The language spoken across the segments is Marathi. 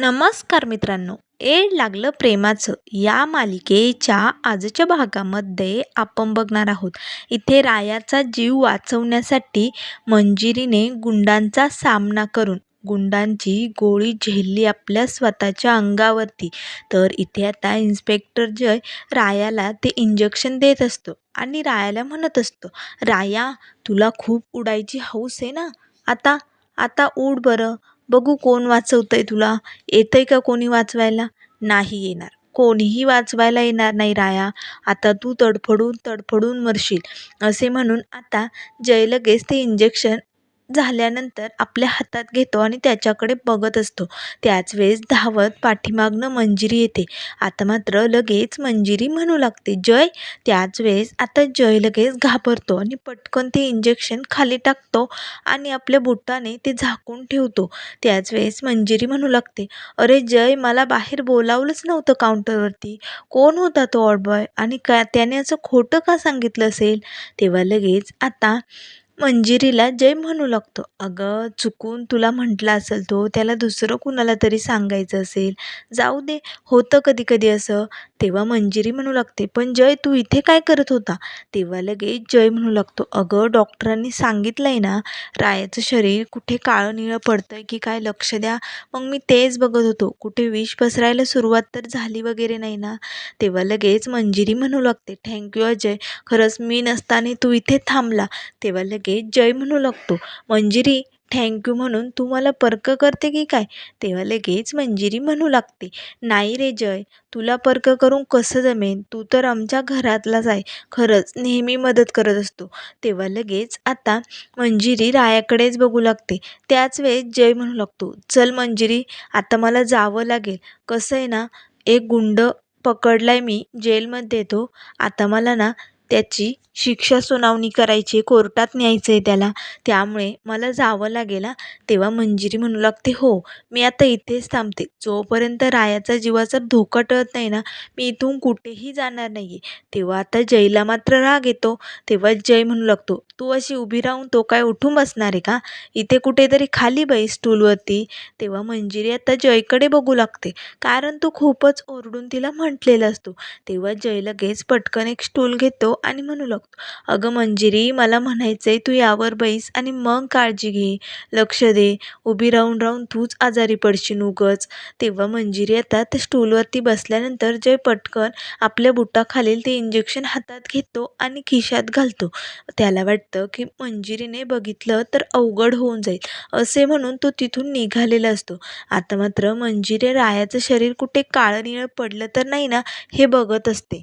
नमस्कार मित्रांनो. एड लागलं प्रेमाचं. या मालिकेच्या आजच्या भागामध्ये आपण बघणार आहोत. इथे रायाचा जीव वाचवण्यासाठी मंजिरीने गुंडांचा सामना करून गुंडांची गोळी झेलली आपल्या स्वतःच्या अंगावरती. तर इथे आता इन्स्पेक्टर जय रायाला ते इंजेक्शन देत असतो आणि रायाला म्हणत असतो राया तुला खूप उडायची हौस आहे ना? आता आता उड बरं. बघू कोण वाचवतंय तुला. येतंय का कोणी वाचवायला? नाही येणार. कोणीही वाचवायला येणार नाही राया. आता तू तडफडून तडफडून मरशील. असे म्हणून आता जय लगेच ते इंजेक्शन झाल्यानंतर आपल्या हातात घेतो आणि त्याच्याकडे बघत असतो. त्याच वेळेस धावत पाठीमागनं मंजिरी येते. आता मात्र लगेच मंजिरी म्हणू लागते. जय! त्याच वेळेस आता जय लगेच घाबरतो आणि पटकन ते इंजेक्शन खाली टाकतो आणि आपल्या बुटाने ते झाकून ठेवतो. त्याच वेळेस मंजिरी म्हणू लागते. अरे जय! मला बाहेर बोलावलंच नव्हतं काउंटरवरती कोण होता तो ऑडबॉय आणि का त्याने असं खोटं का सांगितलं असेल? तेव्हा लगेच आता मंजिरीला जय म्हणू लागतो. अगं चुकून तुला म्हटलं असेल तो त्याला दुसरं कुणाला तरी सांगायचं असेल. जाऊ दे होतं कधी कधी असं. तेव्हा मंजिरी म्हणू लागते पण जय तू इथे काय करत होता? तेव्हा लगेच जय म्हणू लागतो अगं डॉक्टरांनी सांगितलं आहे ना रायाचं शरीर कुठे काळं निळं पडतं आहे की काय लक्ष द्या. मग मी तेच बघत होतो. कुठे विष पसरायला सुरुवात तर झाली वगैरे नाही ना? तेव्हा लगेच मंजिरी म्हणू लागते थँक्यू अजय. खरंच मी नसताना तू इथे थांबला. तेव्हा लगेच जय म्हणू लागतो. मंजिरी थँक्यू म्हणून तू मला पर्क करते की काय? तेव्हा लगेच मंजिरी म्हणू लागते. नाही रे जय तुला पर्क करून कसं जमेन? तू तर आमच्या घरातलाच आहे. खरंच नेहमी मदत करत असतो. तेव्हा लगेच आता मंजिरी रायाकडेच बघू लागते. त्याच वेळेस जय म्हणू लागतो चल मंजिरी आता मला जावं लागेल. कसं आहे ना एक गुंड पकडलाय मी जेलमध्ये तो. आता मला ना त्याची शिक्षा सुनावणी करायची कोर्टात न्यायचं आहे त्याला. त्यामुळे मला जावं लागेल तेव्हा मंजिरी म्हणू लागते हो मी आता इथेच थांबते. जोपर्यंत रायाचा जीवाचा धोका टळत नाही ना मी इथून कुठेही जाणार नाही आहे तेव्हा आता जयला मात्र राग येतो. तेव्हा जय म्हणू लागतो तू अशी उभी राहून तो काय उठून बसणार आहे का? इथे कुठेतरी खाली बाई स्टूलवरती. तेव्हा मंजिरी आता जयकडे बघू लागते कारण तो खूपच ओरडून तिला म्हटलेला असतो. तेव्हा जय लगेच पटकन एक स्टूल घेतो आणि म्हणू लागतो अगं मंजिरी मला म्हणायचं आहे तू यावर बैस आणि मग काळजी घे. लक्ष दे. उभी राहून राहून तूच आजारी पडशील उगच. तेव्हा मंजिरी आता त्या स्टूलवरती बसल्यानंतर जय पटकन आपल्या बुटाखालील ते इंजेक्शन हातात घेतो आणि खिशात घालतो. त्याला वाटतं की मंजिरीने बघितलं तर अवघड होऊन जाईल. असे म्हणून तो तिथून निघालेला असतो. आता मात्र मंजिरी रायाचं शरीर कुठे काळं निळं पडलं तर नाही ना हे बघत असते.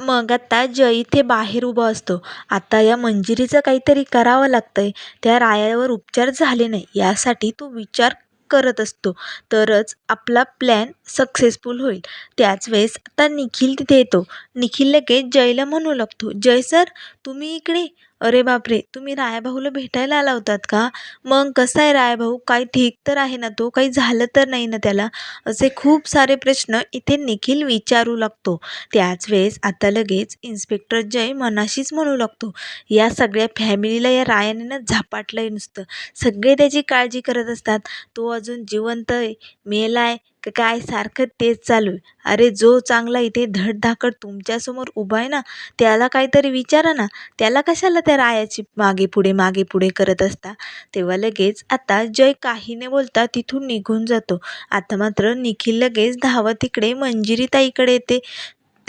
मग आता जय इथे बाहेर उभा असतो. आता या मंजिरीचं काहीतरी करावं लागतंय. त्या रायावर उपचार झाले नाही यासाठी तो विचार करत असतो. तरच आपला प्लॅन सक्सेसफुल होईल. त्याच वेळेस आता निखिल तिथे येतो. निखिल लगेच जयला म्हणू लागतो. जय सर तुम्ही इकडे अरे बापरे तुम्ही रायाभाऊला भेटायला आला होतात का? मग कसा आहे रायाभाऊ? काही ठीक तर आहे ना तो? काही झालं तर नाही ना त्याला? असे खूप सारे प्रश्न इथे निखिल विचारू लागतो. त्याच वेळेस आता लगेच इन्स्पेक्टर जय मनाशीच म्हणू लागतो या सगळ्या फॅमिलीला या रायाने ना झपाटलं नुसतं. सगळे त्याची काळजी करत असतात. तो अजून जिवंत आहे मेला आहे तर काय? सारखं तेच चालू आहे. अरे जो चांगला इथे धडधाकड तुमच्यासमोर उभा आहे ना त्याला काहीतरी विचारा ना. त्याला कशाला त्या रायाची मागे पुढे मागे पुढे करत असता? तेव्हा लगेच आता जय काही बोलता तिथून निघून जातो. आता मात्र निखिल लगेच धावत तिकडे मंजिरीताईकडे येते.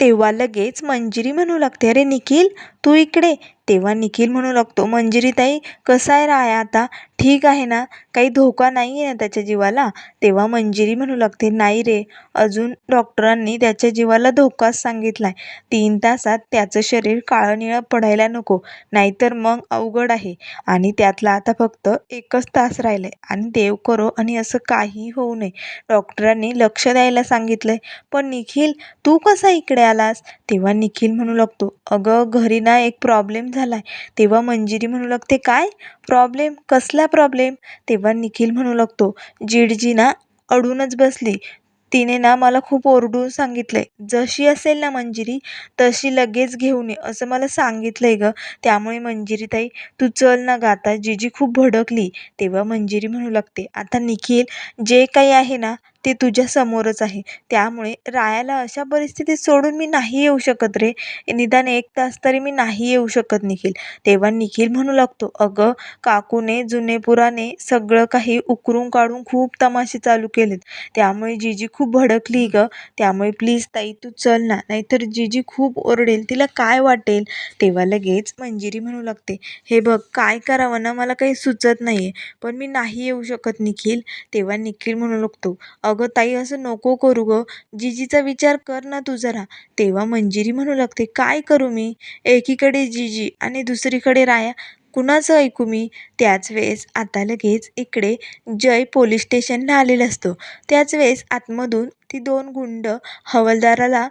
तेव्हा लगेच मंजिरी म्हणू लागते अरे निखिल तू इकडे. तेव्हा निखिल म्हणू लागतो मंजिरीताई कसा आहे राया आता? ठीक आहे ना? काही धोका नाही आहे ना त्याच्या जीवाला? तेव्हा मंजिरी म्हणू लागते नाही रे अजून डॉक्टरांनी त्याच्या जीवाला धोकाच सांगितला आहे तीन तासात त्याचं शरीर काळं निळं पडायला नको नाहीतर मग अवघड आहे. आणि त्यातला आता फक्त एकच तास राहिला आहे आणि देव करो आणि असं काही होऊ नये. डॉक्टरांनी लक्ष द्यायला सांगितलं आहे पण निखिल तू कसा इकडे आलास? तेव्हा निखिल म्हणू लागतो अगं घरी ना एक प्रॉब्लेम झाला. झाला आहे तेव्हा मंजिरी म्हणू लागते काय? प्रॉब्लेम? कसला प्रॉब्लेम? तेव्हा निखिल म्हणू लागतो जिडजी ना अडूनच बसली. तिने ना मला खूप ओरडून सांगितलंय. जशी असेल ना मंजिरी तशी लगेच घेऊन ये असं मला सांगितलंय गं. त्यामुळे मंजिरी ताई तू चल ना गाता आता. जिजी खूप भडकली. तेव्हा मंजिरी म्हणू लागते आता निखिल जे काही आहे ना ते तुझ्या समोरच आहे. त्यामुळे रायाला अशा परिस्थितीत सोडून मी नाही येऊ शकत रे. निदान एक तास तरी मी नाही येऊ शकत निखिल. तेव्हा निखिल म्हणू लागतो अगं काकूने जुने पुराने सगळं काही उकरून काढून खूप तमाशे चालू केलेत. त्यामुळे जीजी खूप भडकली गं. त्यामुळे प्लीज ताई तू चल ना. नाहीतर जीजी खूप ओरडेल. तिला काय वाटेल? तेव्हा लगेच मंजिरी म्हणू लागते हे बघ काय करावं ना? मला काही सुचत नाही आहे पण मी नाही येऊ शकत निखिल. तेव्हा निखिल म्हणू लागतो अगं ताई असं नको करू गं. जिजीचा विचार कर ना तू जरा. तेव्हा मंजिरी म्हणू लागते काय करू मी? एकीकडे जीजी आणि दुसरीकडे राया. कुणाचं ऐकू मी? त्याच वेळेस आता लगेच इकडे जय पोलीस स्टेशनला आलेला असतो. त्याच वेळेस आतमधून ती दोन गुंड हवालदाराला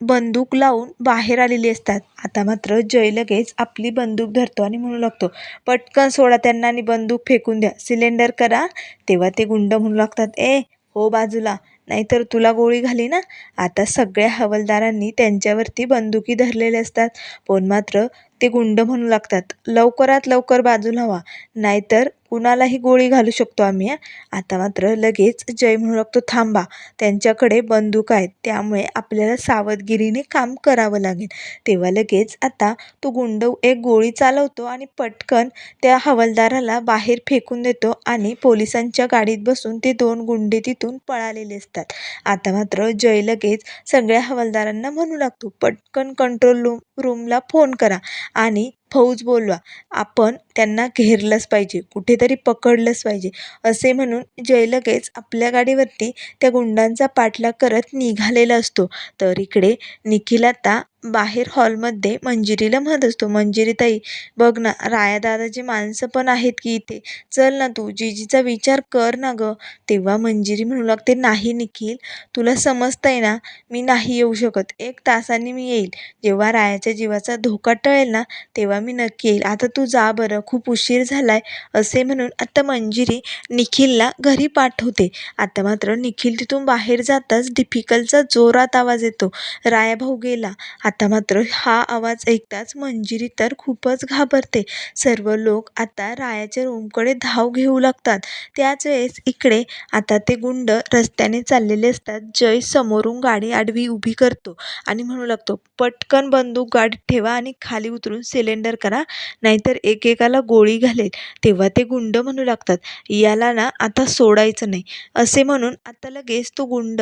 बंदूक लावून बाहेर आलेली असतात. आता मात्र जय लगेच आपली बंदूक धरतो आणि म्हणू लागतो पटकन सोडा त्यांना आणि बंदूक फेकून द्या. सिलेंडर करा. तेव्हा ते गुंड म्हणू लागतात ए हो बाजूला. नाहीतर तुला गोळी घाली ना. आता सगळ्या हवालदारांनी त्यांच्यावरती बंदुकी धरलेल्या असतात. पण मात्र ते गुंड म्हणू लागतात. लवकरात लवकर बाजूला व्हा. नाहीतर कुणालाही गोळी घालू शकतो आम्ही आता मात्र लगेच जय म्हणू लागतो थांबा. त्यांच्याकडे बंदूक आहेत त्यामुळे आपल्याला सावधगिरीने काम करावं लागेल. तेव्हा लगेच आता तो गुंड एक गोळी चालवतो आणि पटकन त्या हवालदाराला बाहेर फेकून देतो आणि पोलिसांच्या गाडीत बसून ते दोन गुंडे तिथून पळालेले असतात. आता मात्र जय लगेच सगळ्या हवालदारांना म्हणू लागतो पटकन कंट्रोल रूम रूमला फोन करा आणि फौज बोलवा. आपण त्यांना घेरलंच पाहिजे. कुठेतरी पकडलंच पाहिजे. असे म्हणून जय लगेच आपल्या गाडीवरती त्या गुंडांचा पाठलाग करत निघालेला असतो. तर इकडे निखिल आता बाहेर हॉलमध्ये मंजिरीला म्हणत असतो मंजिरी ताई बघ ना राया दादाची माणसं पण आहेत की इथे. चल ना तू जीजीचा विचार कर ना गं. तेव्हा मंजिरी म्हणू लागते नाही निखिल तुला समजतंय ना मी नाही येऊ शकत. एक तासाने मी येईल. जेव्हा रायाच्या जीवाचा धोका टळेल ना तेव्हा मी नक्की येईल. आता तू जा बरं खूप उशीर झालाय असे म्हणून आता मंजिरी निखिलला घरी पाठवते. आता मात्र निखिल तिथून बाहेर जाताच डिफिकलचा जोरात आवाज येतो. राया भाऊ गेला. आता मात्र हा आवाज ऐकताच मंजिरी तर खूपच घाबरते. सर्व लोक आता रायाच्या रूमकडे धाव घेऊ लागतात. त्याच वेळेस इकडे आता ते गुंड रस्त्याने चाललेले असतात. जय समोरून गाडी आडवी उभी करतो आणि म्हणू लागतो पटकन बंदूक गाडीत ठेवा आणि खाली उतरून सिलेंडर करा नाहीतर एकेकाला गोळी घालेल. तेव्हा ते गुंड म्हणू लागतात याला ना आता सोडायचं नाही. असे म्हणून आता लगेच तो गुंड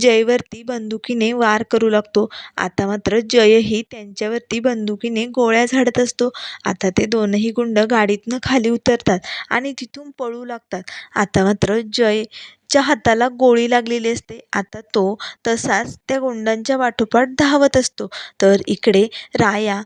जयवरती बंदुकीने वार करू लागतो. आता मात्र जयही त्यांच्यावरती बंदुकीने गोळ्या झाडत असतो. आता ते दोनही गुंड गाडीतनं खाली उतरतात आणि तिथून पळू लागतात. आता मात्र जयच्या हाताला गोळी लागलेली असते. आता तो तसाच त्या गुंडांच्या पाठोपाठ धावत असतो. तर इकडे राया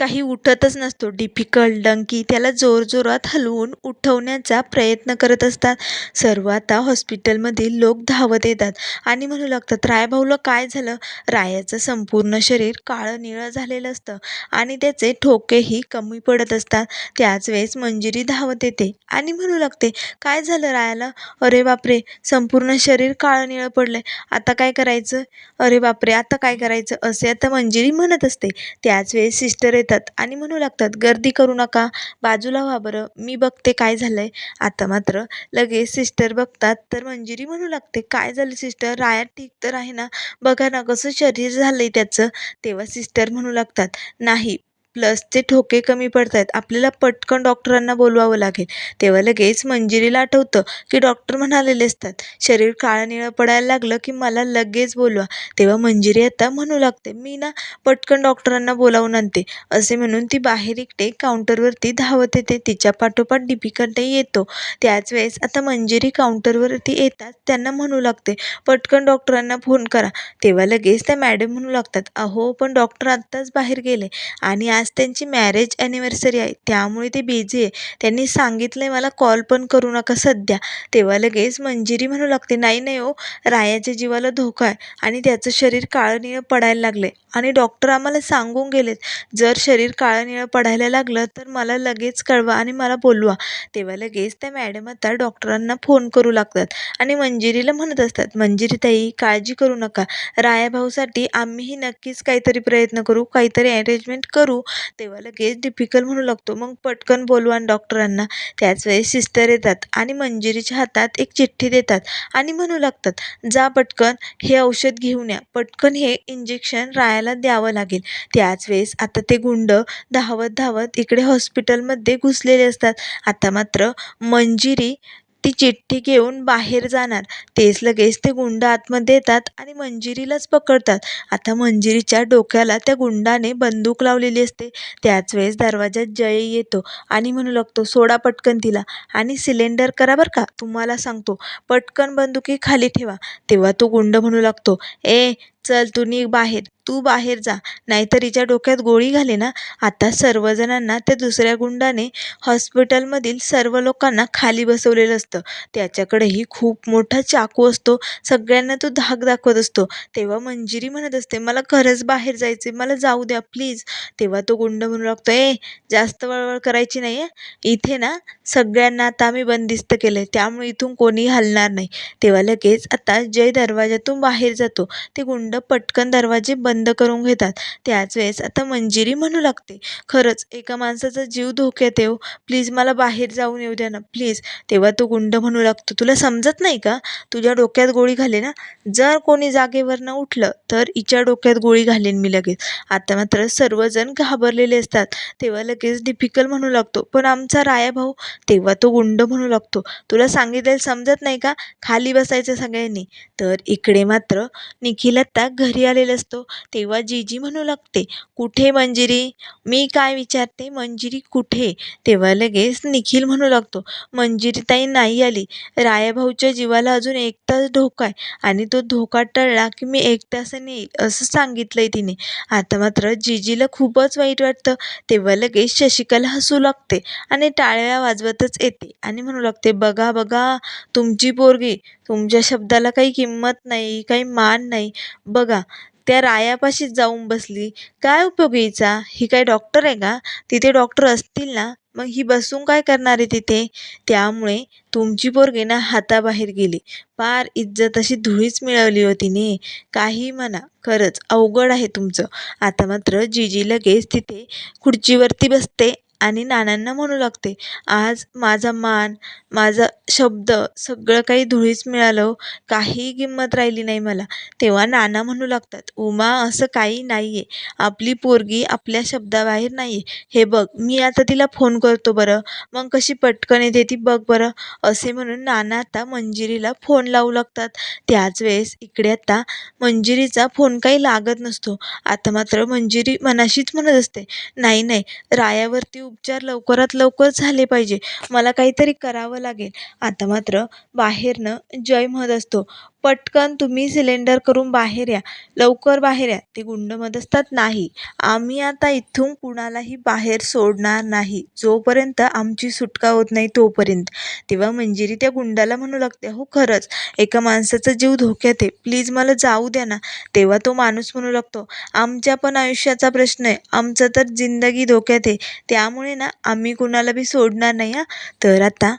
काही उठतच नसतो. डिफिकल्ट डंकी त्याला जोरजोरात हलवून उठवण्याचा प्रयत्न करत असतात. सर्व आता हॉस्पिटलमधील लोक धावत येतात आणि म्हणू लागतात रायभाऊला काय झालं? रायाचं संपूर्ण शरीर काळं निळं झालेलं असतं आणि त्याचे ठोकेही कमी पडत असतात. त्याच वेळेस मंजिरी धावत येते आणि म्हणू लागते काय झालं रायाला? अरे बापरे संपूर्ण शरीर काळं निळं पडलंय. आता काय करायचं? अरे बापरे आता काय करायचं? असे आता मंजिरी म्हणत असते. त्याच वेळेस सिस्टर येते येतात आणि म्हणू लागतात गर्दी करू नका बाजूला व्हा बरं मी बघते काय झालं आहे आता मात्र लगेच सिस्टर बघतात तर मंजिरी म्हणू लागते काय झालं सिस्टर? राया ठीक तर आहे ना? बघा ना कसं शरीर झालं आहे त्याचं. तेव्हा सिस्टर म्हणू लागतात नाही प्लसचे ठोके कमी पडत आहेत आपल्याला पटकन डॉक्टरांना बोलवावं लागेल. तेव्हा लगेच मंजिरीला आठवतं की डॉक्टर म्हणालेले असतात शरीर काळं निळं पडायला लागलं की मला लगेच बोलवा. तेव्हा मंजिरी आता म्हणू लागते मी ना पटकन डॉक्टरांना बोलावून आणते. असे म्हणून ती बाहेर इकडे काउंटरवरती धावत येते. तिच्या पाठोपाठ डिपिकंटही येतो. त्याच वेळेस आता मंजिरी काउंटरवरती येतात त्यांना म्हणू लागते पटकन डॉक्टरांना फोन करा. तेव्हा लगेच त्या मॅडम म्हणू लागतात अहो पण डॉक्टर आत्ताच बाहेर गेले. आणि आज त्यांची मॅरेज ॲनिव्हर्सरी आहे. त्यामुळे ते बिझी आहे. त्यांनी सांगितलं आहे मला कॉल पण करू नका सध्या. तेव्हा लगेच मंजिरी म्हणू लागते नाही नाही हो रायाच्या जीवाला धोका आहे आणि त्याचं शरीर काळं निळं पडायला लागलं आहे आणि डॉक्टर आम्हाला सांगून गेलेत जर शरीर काळं निळं पडायला लागलं तर मला लगेच कळवा आणि मला बोलवा. तेव्हा लगेच त्या मॅडम आता डॉक्टरांना फोन करू लागतात आणि मंजिरीला म्हणत असतात मंजिरी ताई काळजी करू नका. रायाभाऊसाठी आम्हीही नक्कीच काहीतरी प्रयत्न करू काहीतरी अरेंजमेंट करू तेव्हा लगेच डिफिकल्ट म्हणू लागतो. मग पटकन बोलवा डॉक्टरांना त्याच वेळेस सिस्टर येतात आणि मंजिरीच्या हातात एक चिठ्ठी देतात आणि म्हणू लागतात जा पटकन हे औषध घेऊन या. पटकन हे इंजेक्शन रायाला द्यावं लागेल. त्याच वेळेस आता ते गुंड धावत धावत इकडे हॉस्पिटलमध्ये घुसलेले असतात. आता मात्र मंजिरी ती चिठ्ठी घेऊन बाहेर जाणार. तेच लगेच ते गुंड आतमध्ये येतात आणि मंजिरीलाच पकडतात. आता मंजिरीच्या डोक्याला त्या गुंडाने बंदूक लावलेली असते. त्याच वेळेस दरवाजात जय येतो आणि म्हणू लागतो सोडा पटकन तिला आणि सिलेंडर करा बरं का तुम्हाला सांगतो. पटकन बंदुकी खाली ठेवा. तेव्हा तो गुंड म्हणू लागतो ए चल तू निघ बाहेर. तू बाहेर जा. नाहीतर हिच्या डोक्यात गोळी घाले ना. आता सर्वजणांना त्या दुसऱ्या गुंडाने हॉस्पिटलमधील सर्व लोकांना खाली बसवलेलं असतं. त्याच्याकडेही खूप मोठा चाकू असतो. सगळ्यांना तो धाक दाखवत असतो. तेव्हा मंजिरी म्हणत असते मला खरंच बाहेर जायचे मला जाऊ द्या प्लीज. तेव्हा तो गुंड म्हणू लागतो ए जास्त वळवळ करायची नाही आहे इथे ना सगळ्यांना आता आम्ही बंदिस्त केलं आहे त्यामुळे इथून कोणी हलणार नाही. तेव्हा लगेच आता जय दरवाजातून बाहेर जातो. ते गुंड पटकन दरवाजे बंद करून घेतात. त्याच वेळेस आता मंजिरी म्हणू लागते. खरंच एका माणसाचा जीव धोक्यात येऊ हो. प्लीज मला बाहेर जाऊन येऊ द्या ना प्लीज. तेव्हा तो गुंड म्हणू लागतो तुला समजत नाही का? तुझ्या डोक्यात गोळी घाले ना. जर कोणी जागेवरनं उठलं तर हिच्या डोक्यात गोळी घालेन मी लगेच. आता मात्र सर्वजण घाबरलेले असतात. तेव्हा लगेच डिफिकल्ट म्हणू लागतो पण आमचा राया भाऊ? तेव्हा तो गुंड म्हणू लागतो तुला सांगितलेलं समजत नाही का? खाली बसायचं सगळ्यांनी. तर इकडे मात्र निखिलात आता घरी आलेला असतो तेव्हा जीजी म्हणू लागते कुठे मंजिरी? मी काय विचारते? मंजिरी कुठे? तेव्हा लगेच निखिल म्हणू लागतो मंजिरी ताई नाही आली. रायाभाऊच्या जीवाला अजून एक तास धोका आहे आणि तो धोका टळला की मी एक तासाने येईल असं सांगितलं आहे तिने. आता मात्र जीजीला खूपच वाईट वाटतं. तेव्हा लगेच शशिकला हसू लागते आणि टाळ्या वाजवतच येते आणि म्हणू लागते बघा बघा तुमची पोरगी तुमच्या शब्दाला काही किंमत नाही काही मान नाही. बघा त्या रायापाशीच जाऊन बसली. काय उपयोग हिचा ही काय डॉक्टर आहे का? तिथे डॉक्टर असतील ना? मग ही बसून काय करणार आहे तिथे? त्यामुळे तुमची पोरगी ना हाताबाहेर गेली. फार इज्जत अशी धुळीच मिळवली होती ने काही म्हणा खरंच अवघड आहे तुमचं. आता मात्र जीजी लगेच तिथे खुर्चीवरती बसते आणि नानांना म्हणू लागते आज माझा मान माझा शब्द सगळं काही धुळीस मिळालं काहीही काही किंमत राहिली नाही मला. तेव्हा नाना म्हणू लागतात उमा असं काही नाही आहे आपली पोरगी आपल्या शब्दाबाहेर नाही आहे हे बघ मी आता तिला फोन करतो बरं. मग कशी पटकन येते ती बघ बरं. असे म्हणून नाना आता मंजिरीला फोन लावू लागतात. त्याच वेळेस इकडे आता मंजिरीचा फोन काही लागत नसतो. आता मात्र मंजिरी मनाशीच म्हणत असते नाही नाही रायावरती उपचार लवकरात लवकर झाले पाहिजे. मला काहीतरी करावं लागेल. आता मात्र बाहेरनं जय म्हणत असतो. पटकन तुम्ही सिलेंडर करून बाहेर या. लवकर बाहेर या. ते गुंड मदस्तात नाही. आम्ही आता इथून कुणालाही बाहेर सोडणार नाही. जोपर्यंत आमची सुटका होत नाही तोपर्यंत. तेव्हा मंजिरी त्या गुंडाला म्हणू लागते हो खरंच. एका माणसाचा जीव धोक्यात आहे. प्लीज मला जाऊ द्या ना. तेव्हा तो माणूस म्हणू लागतो आमच्या पण आयुष्याचा प्रश्न आहे. आमचं तर जिंदगी धोक्यात आहे. त्यामुळे ना आम्ही कुणाला बी सोडणार नाही हां? तर आता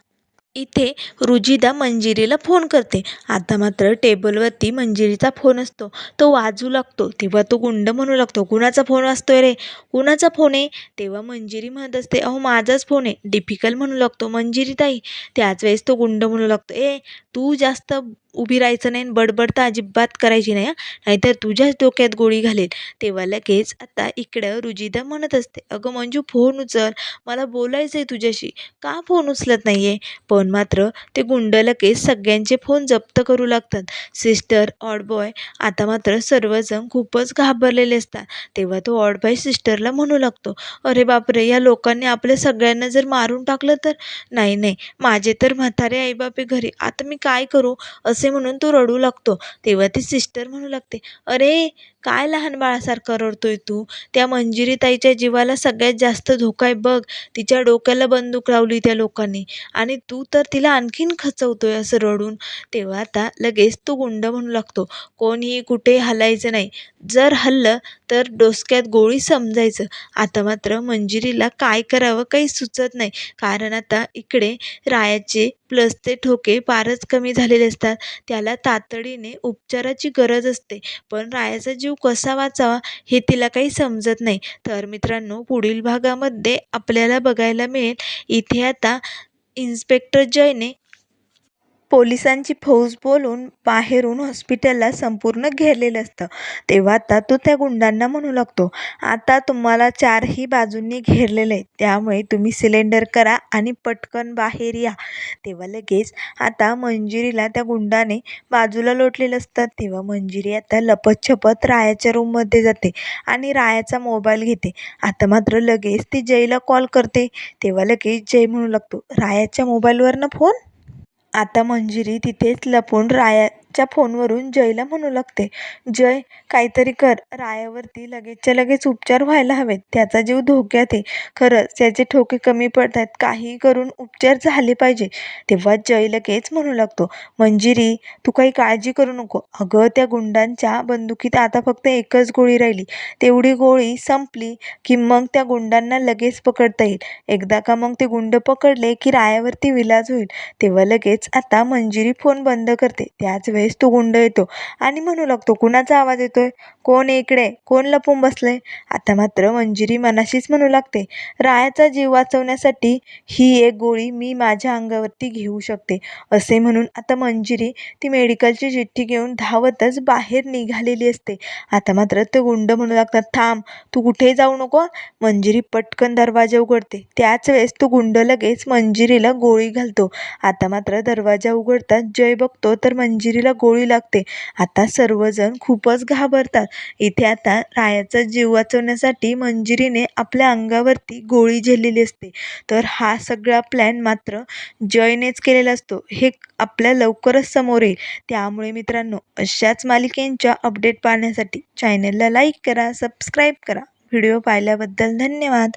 इथे रुजिदा मंजिरीला फोन करते. आता मात्र टेबलवरती मंजिरीचा फोन असतो. तो वाजू लागतो. तेव्हा तो गुंड म्हणू लागतो कुणाचा फोन वाजतोय रे? कुणाचा फोन आहे? तेव्हा मंजिरी म्हणत असते अहो माझाच फोन आहे. डिफिकल्ट म्हणू लागतो मंजिरी ताई त्याच वेळेस तो गुंड म्हणू लागतो ए तू जास्त उभी राहायचं नाही आणि बडबड तर अजिबात करायची नाही हां. नाहीतर तुझ्याच डोक्यात गोळी घालेल. तेव्हा लगेच आता इकडं रुजिदा म्हणत असते अगं मंजू फोन उचल. मला बोलायचं आहे तुझ्याशी. का फोन उचलत नाही आहे पण मात्र ते गुंड लगेच सगळ्यांचे फोन जप्त करू लागतात. सिस्टर ऑडबॉय आता मात्र सर्वजण खूपच घाबरलेले असतात. तेव्हा तो ऑडबॉय सिस्टरला म्हणू लागतो अरे बापरे या लोकांनी आपल्या सगळ्यांना जर मारून टाकलं तर? नाही नाही. माझे तर म्हातारे आईबापे घरी. आता मी काय करू? असं असे म्हणून तो रडू लागतो. तेव्हा ती सिस्टर म्हणू लागते अरे काय लहान बाळासारखं रडतोय तू? त्या मंजिरी ताईच्या जीवाला सगळ्यात जास्त धोका आहे बघ. तिच्या डोक्याला बंदूक लावली त्या लोकांनी आणि तू तर तिला आणखीन खचवतोय असं रडून. तेव्हा आता लगेच तो गुंड म्हणू लागतो कोणीही कुठे हलायचं नाही. जर हल्लं तर डोसक्यात गोळी समजायचं. आता मात्र मंजिरीला काय करावं काही सुचत नाही. कारण आता इकडे रायाचे प्लस ते ठोके फारच कमी झालेले असतात. त्याला तातडीने उपचाराची गरज असते. पण रायाचा जीव कसा वाचावा हे तिला काही समजत नाही. तर मित्रांनो पुढील भागामध्ये आपल्याला बघायला मिळेल. इथे आता इन्स्पेक्टर जयने पोलिसांची फौज बोलून बाहेरून हॉस्पिटलला संपूर्ण घेरलेलं असतं. तेव्हा आता तो त्या गुंडांना म्हणू लागतो आता तुम्हाला चारही बाजूंनी घेरलेलं आहे. त्यामुळे तुम्ही सिलेंडर करा आणि पटकन बाहेर या. तेव्हा लगेच आता मंजिरीला त्या गुंडाने बाजूला लोटलेलं असतं. तेव्हा मंजिरी आता लपतछपत रायाच्या रूममध्ये जाते आणि रायाचा मोबाईल घेते. आता मात्र लगेच ती जयला कॉल करते. तेव्हा लगेच जय म्हणू लागतो रायाच्या मोबाईलवरनं फोन आता मंजिरी तिथेच लपून राया च्या फोनवरून जयला म्हणू लागते जय काहीतरी कर. रायावरती लगेचच्या लगेच उपचार व्हायला हवेत. त्याचा जीव धोक्यात आहे. खरंच त्याचे ठोके कमी पडत आहेत काही करून उपचार झाले पाहिजे. तेव्हा जय लगेच म्हणू लागतो मंजिरी तू काही काळजी करू नको. अगं त्या गुंडांच्या बंदुकीत आता फक्त एकच गोळी राहिली. तेवढी गोळी संपली की मग त्या गुंडांना लगेच पकडता येईल. एकदा का मग ते गुंड पकडले की रायावरती विलाज होईल. तेव्हा लगेच आता मंजिरी फोन बंद करते. त्याच वेळेस तो गुंड येतो आणि म्हणू लागतो कुणाचा आवाज येतोय? कोण इकडे? कोण लपून बसलंय? आता मात्र मंजिरी मनाशीच म्हणू लागते रायाचा जीव वाचवण्यासाठी ही एक गोळी मी माझ्या अंगावरती घेऊ शकते असे म्हणून आता मंजिरी ती मेडिकलची चिठ्ठी घेऊन धावतच बाहेर निघालेली असते. आता मात्र ते गुंड म्हणू लागतात थांब तू कुठेही जाऊ नको मंजिरी पटकन दरवाजा उघडते. त्याच वेळेस तो गुंड लगेच मंजिरीला गोळी घालतो. आता मात्र दरवाजा उघडताच जय बघतो तर मंजिरीला गोळी लागते. आता सर्वजण खूपच घाबरतात. इथे आता रायाचा जीव वाचवण्यासाठी मंजिरीने आपल्या अंगावरती गोळी झेललेली असते. तर हा सगळा प्लॅन मात्र जयनेच केलेला असतो. हे आपल्या लवकरच समोर येईल. त्यामुळे मित्रांनो अशाच मालिकेंच्या अपडेट पाहण्यासाठी चॅनलला लाईक करा सबस्क्राईब करा. व्हिडिओ पाहिल्याबद्दल धन्यवाद.